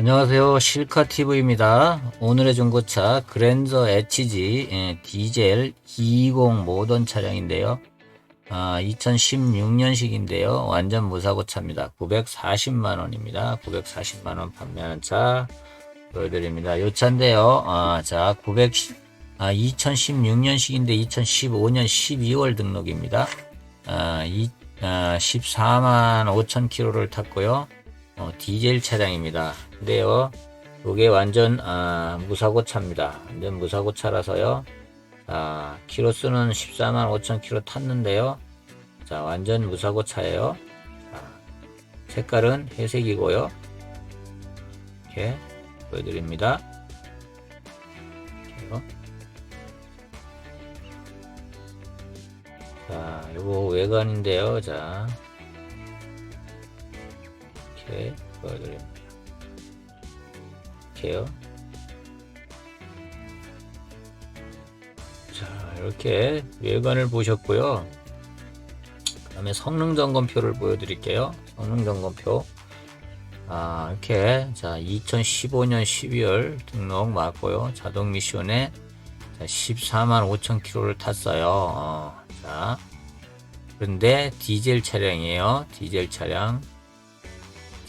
안녕하세요. 실카TV입니다. 오늘의 중고차 그랜저 HG 예, 디젤 220 모던 차량인데요. 아, 2016년식인데요. 완전 무사고 차입니다. 940만원입니다. 940만원 판매하는 차 보여드립니다. 이 차인데요. 아, 자, 900, 아, 2016년식인데 2015년 12월 등록입니다. 아, 이, 아, 14만 5천 킬로를 탔고요. 어, 디젤 차량입니다. 근데요, 이게 완전 아, 무사고 차입니다. 완전 무사고 차라서요. 자, 키로수는 14만 5천 킬로 탔는데요. 자, 완전 무사고 차예요. 자, 색깔은 회색이고요. 이렇게 보여드립니다. 자, 요거 외관인데요. 자, 이렇게 보여드립니다. 이렇게요. 자, 이렇게 외관을 보셨고요. 그 다음에 성능 점검표를 보여드릴게요. 성능 점검표. 아, 이렇게, 자, 2015년 12월 등록 맞고요. 자동 미션에 14만 5천 킬로를 탔어요. 어, 자, 그런데 디젤 차량이에요. 디젤 차량.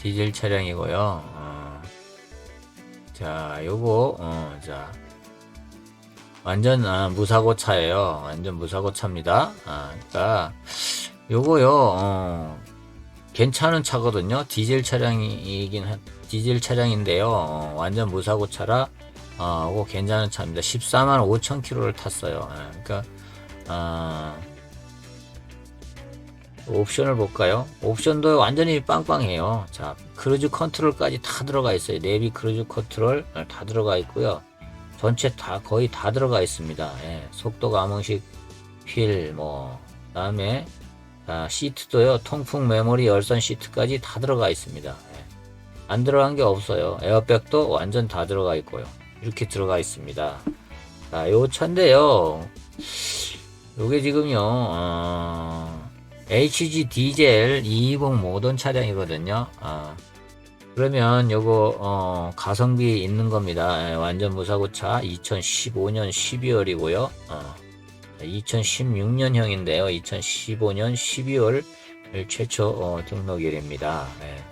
디젤 차량이고요. 어, 자, 요거, 어, 자, 완전 아, 무사고 차예요. 완전 무사고 차입니다. 아, 그러니까 요거요, 어, 괜찮은 차거든요. 디젤 차량이긴 한, 디젤 차량인데요. 어, 완전 무사고 차라, 어, 괜찮은 차입니다. 14만 5천 킬로를 탔어요. 아, 그러니까, 아, 옵션을 볼까요? 옵션도 완전히 빵빵해요. 자, 크루즈 컨트롤까지 다 들어가 있어요. 내비 크루즈 컨트롤 다 들어가 있고요. 전체 다 거의 다 들어가 있습니다. 예, 속도 감응식 휠, 뭐, 다음에 아, 시트도요. 통풍 메모리 열선 시트까지 다 들어가 있습니다. 예. 안 들어간 게 없어요. 에어백도 완전 다 들어가 있고요. 이렇게 들어가 있습니다. 자, 요 차인데요. 요게 지금요. 어... HG 디젤 220 모던 차량이거든요. 아, 그러면 요거 어, 가성비 있는 겁니다. 예, 완전 무사고차 2015년 12월이고요. 어, 2016년형인데요. 2015년 12월 최초 어, 등록일입니다. 예.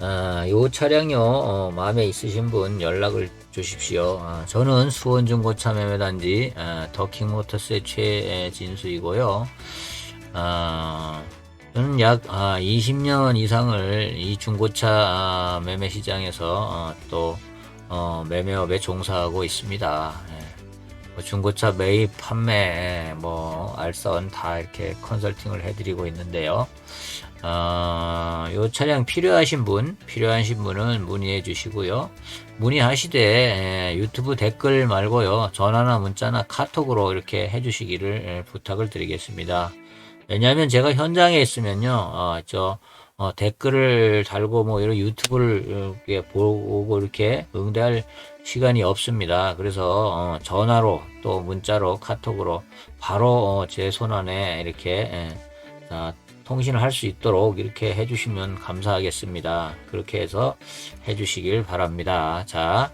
아, 요 차량요 어, 마음에 있으신 분 연락을 주십시오. 아, 저는 수원 중고차 매매단지 아, 더킹모터스의 최진수이고요. 아, 저는 약 아, 20년 이상을 이 중고차 아, 매매 시장에서 어, 또 어, 매매업에 종사하고 있습니다. 예. 뭐 중고차 매입, 판매, 뭐 알선 다 이렇게 컨설팅을 해드리고 있는데요. 어, 요 차량 필요하신 분, 필요하신 분은 문의해 주시고요. 문의하시되 에, 유튜브 댓글 말고요. 전화나 문자나 카톡으로 이렇게 해 주시기를 에, 부탁을 드리겠습니다. 왜냐하면 제가 현장에 있으면요. 어, 저 어, 댓글을 달고 뭐 이런 유튜브를 이렇게 보고 이렇게 응대할 시간이 없습니다. 그래서 어, 전화로 또 문자로 카톡으로 바로 어, 제 손안에 이렇게 에, 자, 통신을 할 수 있도록 이렇게 해주시면 감사하겠습니다. 그렇게 해서 해주시길 바랍니다. 자,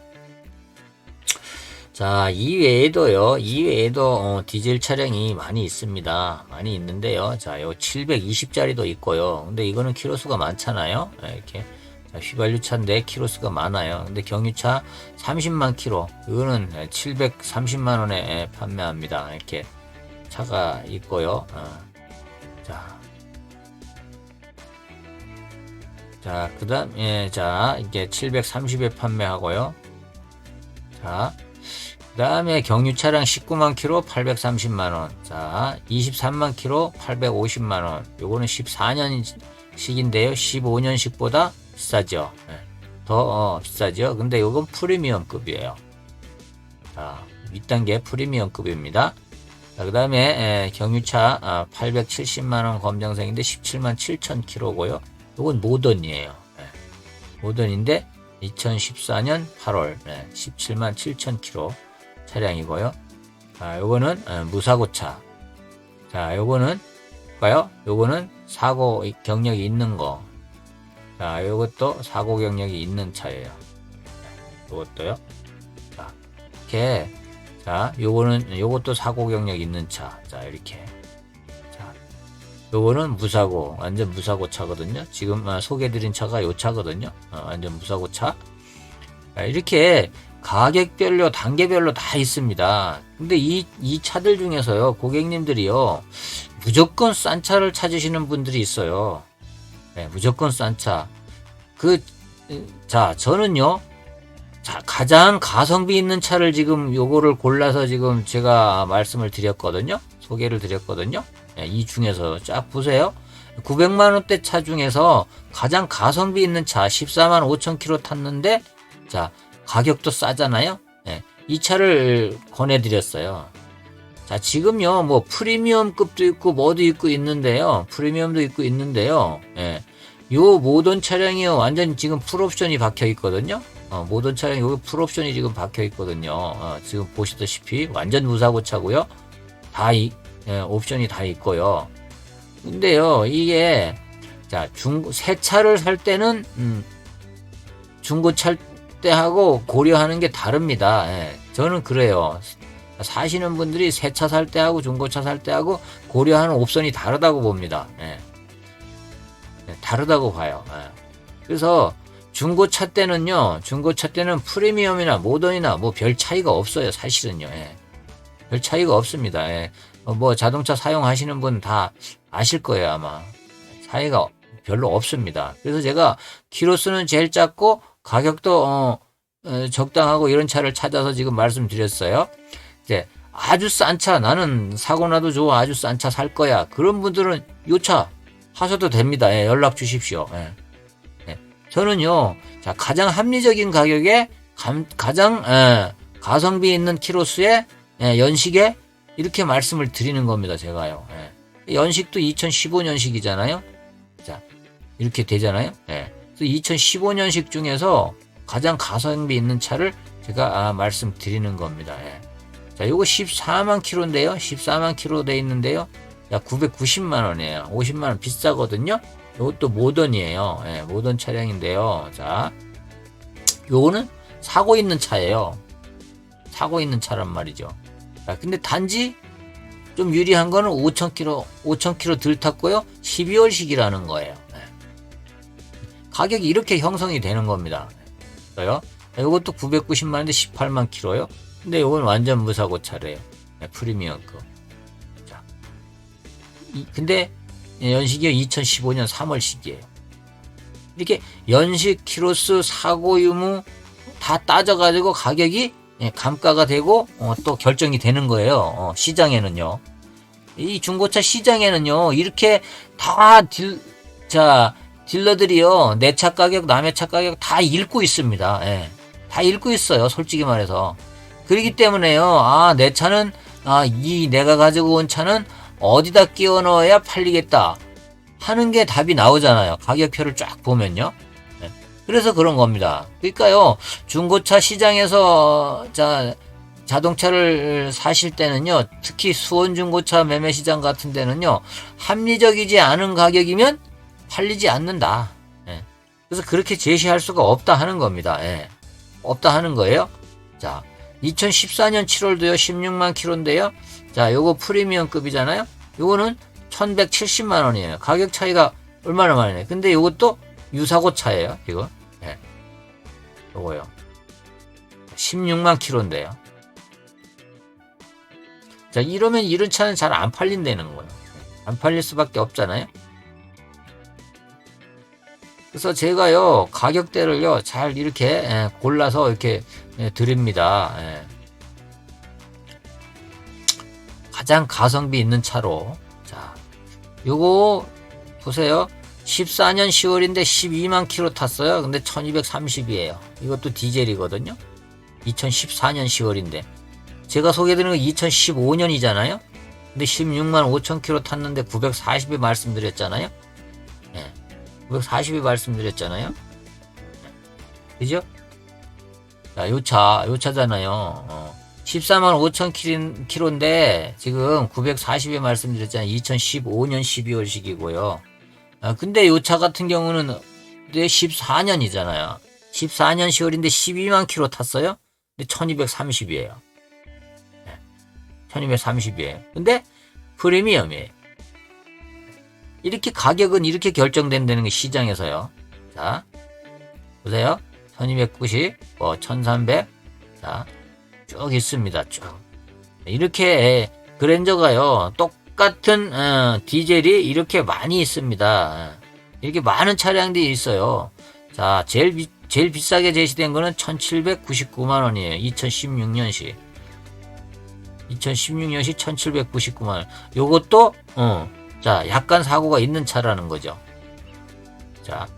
자, 이외에도요, 이외에도 어, 디젤 차량이 많이 있습니다. 많이 있는데요. 자, 요 720짜리도 있고요. 근데 이거는 키로수가 많잖아요. 네, 이렇게. 자, 휘발유 차인데 키로수가 많아요. 근데 경유차 30만 키로. 이거는 730만 원에 판매합니다. 이렇게 차가 있고요. 어. 자, 자, 그 다음, 에 자, 이게 730에 판매하고요. 자, 그 다음에 경유 차량 19만 킬로 830만원. 자, 23만 킬로 850만원. 요거는 14년식인데요. 15년식보다 비싸죠. 네. 더, 어, 비싸죠. 근데 요건 프리미엄급이에요. 자, 윗단계 프리미엄급입니다. 자, 그 다음에 경유차 아, 870만원 검정색인데 17만 7천 킬로고요. 요건 모던이에요. 네. 모던인데 2014년 8월 네. 17만 7천 킬로 차량이고요. 자, 요거는 어, 무사고차. 자, 요거는 봐요. 요거는 사고 경력이 있는 거. 자, 요것도 사고 경력이 있는 차예요. 요것도요. 자, 이렇게. 자, 요거는, 요것도 사고 경력 있는 차. 자, 이렇게. 자, 요거는 무사고, 완전 무사고 차거든요. 지금 아, 소개해드린 차가 요 차거든요. 어, 완전 무사고 차. 자, 이렇게 가격별로, 단계별로 다 있습니다. 근데 이, 이 차들 중에서요, 고객님들이요, 무조건 싼 차를 찾으시는 분들이 있어요. 네, 무조건 싼 차. 그, 자, 저는요, 자, 가장 가성비 있는 차를 지금 요거를 골라서 지금 제가 말씀을 드렸거든요. 소개를 드렸거든요. 예, 이 중에서 쫙 보세요. 900만원대 차 중에서 가장 가성비 있는 차 14만 5천 킬로 탔는데, 자, 가격도 싸잖아요. 예, 이 차를 권해드렸어요. 자, 지금요, 뭐, 프리미엄급도 있고, 뭐도 있고 있는데요. 프리미엄도 있고 있는데요. 예. 요 모든 차량이요, 완전 지금 풀옵션이 박혀 있거든요. 어, 모든 차량이 여기 풀옵션이 지금 박혀 있거든요. 어, 지금 보시다시피 완전 무사고 차고요. 다 옵션이 다 있고요. 근데요, 이게, 자, 중, 새 차를 살 때는, 음, 중고차 때하고 고려하는 게 다릅니다. 예, 저는 그래요. 사시는 분들이 새 차 살 때하고 중고차 살 때하고 고려하는 옵션이 다르다고 봅니다. 예. 예, 다르다고 봐요. 예. 그래서 중고차 때는요, 중고차 때는 프리미엄이나 모던이나 뭐 별 차이가 없어요, 사실은요. 예. 별 차이가 없습니다. 예. 어, 뭐 자동차 사용하시는 분 다 아실 거예요, 아마. 차이가 별로 없습니다. 그래서 제가 키로수는 제일 작고 가격도 어, 어, 적당하고 이런 차를 찾아서 지금 말씀드렸어요. 이제 아주 싼 차, 나는 사고 나도 좋아, 아주 싼 차 살 거야. 그런 분들은 요 차 하셔도 됩니다. 예, 연락 주십시오. 예. 예. 저는요, 자, 가장 합리적인 가격에 감- 가장 예, 가성비 있는 키로수에 예, 연식에 이렇게 말씀을 드리는 겁니다. 제가요. 예. 연식도 2015년식이잖아요. 자, 이렇게 되잖아요. 예. 그래서 2015년식 중에서 가장 가성비 있는 차를 제가 아, 말씀드리는 겁니다. 예. 자, 요거 14만 킬로인데요. 14만 킬로 돼 있는데요. 야, 990만 원이에요. 50만 원 비싸거든요. 요것도 모던이에요. 예, 모던 차량인데요. 자, 요거는 사고 있는 차예요. 사고 있는 차란 말이죠. 자, 근데 단지 좀 유리한 거는 5,000km, 5,000km 덜 탔고요. 12월식이라는 거예요. 예. 가격이 이렇게 형성이 되는 겁니다. 이것도 990만원인데 18만 킬로요. 근데 이건 완전 무사고 차래요. 네, 프리미엄 거. 자, 이- 근데 연식이 2015년 3월식이에요. 이렇게 연식, 키로수, 사고 유무 다 따져가지고 가격이 예, 감가가 되고 어, 또 결정이 되는 거예요. 어, 시장에는요. 이 중고차 시장에는요 이렇게 다 딜, 자 딜러들이요 내 차 가격, 남의 차 가격 다 읽고 있습니다. 예. 다 읽고 있어요. 솔직히 말해서. 그렇기 때문에요. 아, 내 차는, 아, 이 내가 가지고 온 차는 어디다 끼워 넣어야 팔리겠다. 하는 게 답이 나오잖아요. 가격표를 쫙 보면요. 네. 그래서 그런 겁니다. 그러니까요, 중고차 시장에서, 자, 자동차를 사실 때는요, 특히 수원 중고차 매매 시장 같은 데는요, 합리적이지 않은 가격이면 팔리지 않는다. 예. 그래서 그렇게 제시할 수가 없다 하는 겁니다. 예. 없다 하는 거예요. 자, 2014년 7월도요, 16만 킬로인데요. 자, 요거 프리미엄급이잖아요. 요거는 1170만 원이에요. 가격 차이가 얼마나 많이 나요. 근데 요것도 유사고 차예요, 이거. 예. 요거요. 16만 킬로인데요. 자, 이러면 이런 차는 잘 안 팔린다는 거예요. 안 팔릴 수밖에 없잖아요. 그래서 제가요 가격대를요 잘 이렇게 예, 골라서 이렇게 예, 드립니다. 예. 가장 가성비 있는 차로 자 요거 보세요 14년 10월인데 12만 킬로 탔어요 근데 1230이에요 이것도 디젤이거든요 2014년 10월인데 제가 소개드리는 거 2015년이잖아요 근데 16만 5천 킬로 탔는데 940에 말씀드렸잖아요 940이 말씀드렸잖아요. 그죠? 자, 요 차, 요 차잖아요. 어. 14만 5천 킬로인데, 지금 940에 말씀드렸잖아요. 2015년 12월식이고요. 아, 근데 요 차 같은 경우는 그때 14년이잖아요. 14년 10월인데 12만 킬로 탔어요. 근데 1230이에요. 1230이에요. 근데 프리미엄이에요. 이렇게 가격은 이렇게 결정된다는 게 시장에서요. 자, 보세요. 1290, 뭐, 1300, 자, 쭉 있습니다. 쭉. 이렇게 그랜저가요, 똑 같은, 어, 디젤이 이렇게 많이 있습니다. 이렇게 많은 차량들이 있어요. 자, 제일, 비, 제일 비싸게 제시된 거는 1799만원이에요. 2016년식. 2016년식 1799만원. 요것도, 어, 자, 약간 사고가 있는 차라는 거죠. 자,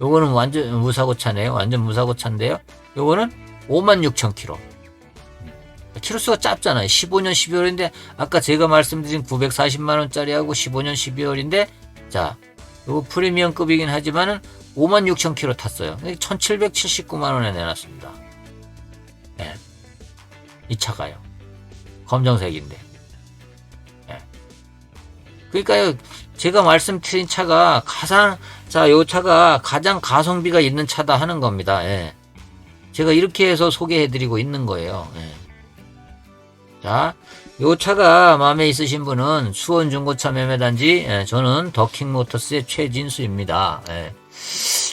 요거는 완전 무사고 차네요. 완전 무사고 차인데요. 요거는 56,000km. 키로수가 짧잖아요. 15년 12월인데 아까 제가 말씀드린 940만 원짜리하고 15년 12월인데 자, 요거 프리미엄급이긴 하지만은 56,000km 탔어요. 1,779만 원에 내놨습니다. 예. 이 차가요. 검정색인데. 예. 그러니까요, 제가 말씀드린 차가 가장, 자, 요 차가 가장 가성비가 있는 차다 하는 겁니다. 예. 제가 이렇게 해서 소개해드리고 있는 거예요. 예. 자, 요 차가 마음에 있으신 분은 수원 중고차 매매단지, 예, 저는 더킹모터스의 최진수입니다. 예.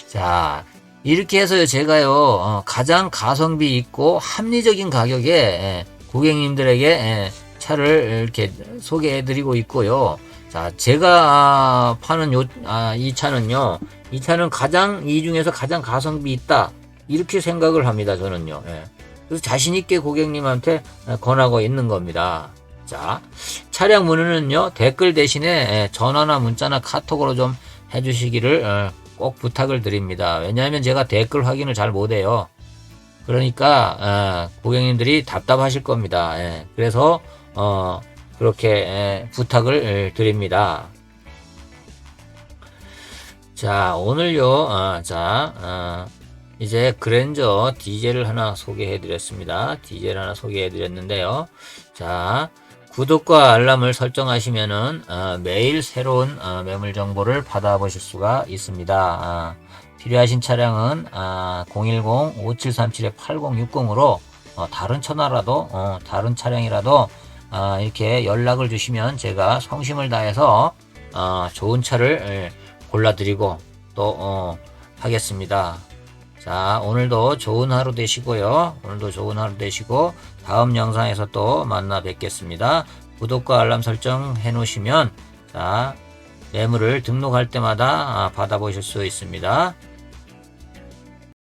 자, 이렇게 해서요, 제가요, 어, 가장 가성비 있고 합리적인 가격에 예, 고객님들에게 예, 차를 이렇게 소개해드리고 있고요. 자, 제가 아, 파는 요, 아, 이 차는요, 이 차는 가장, 이 중에서 가장 가성비 있다. 이렇게 생각을 합니다, 저는요. 예. 그래서 자신있게 고객님한테 권하고 있는 겁니다. 자, 차량 문의는요, 댓글 대신에 예, 전화나 문자나 카톡으로 좀 해주시기를 어, 꼭 부탁을 드립니다. 왜냐하면 제가 댓글 확인을 잘 못해요. 그러니까, 어, 고객님들이 답답하실 겁니다. 예. 그래서, 어, 그렇게 예, 부탁을 드립니다. 자, 오늘요, 어, 자, 어, 이제 그랜저 디젤을 하나 소개해 드렸습니다. 디젤 하나 소개해 드렸는데요. 자, 구독과 알람을 설정하시면은 어, 매일 새로운 어, 매물 정보를 받아보실 수가 있습니다. 아, 필요하신 차량은 아, 010-5737-8060으로 어, 다른 천하라도 어, 다른 차량이라도 아, 이렇게 연락을 주시면 제가 성심을 다해서 어, 좋은 차를 예, 골라드리고 또 어, 하겠습니다. 자, 오늘도 좋은 하루 되시고요. 오늘도 좋은 하루 되시고 다음 영상에서 또 만나 뵙겠습니다. 구독과 알람 설정 해 놓으시면 자, 매물을 등록할 때마다 아, 받아보실 수 있습니다.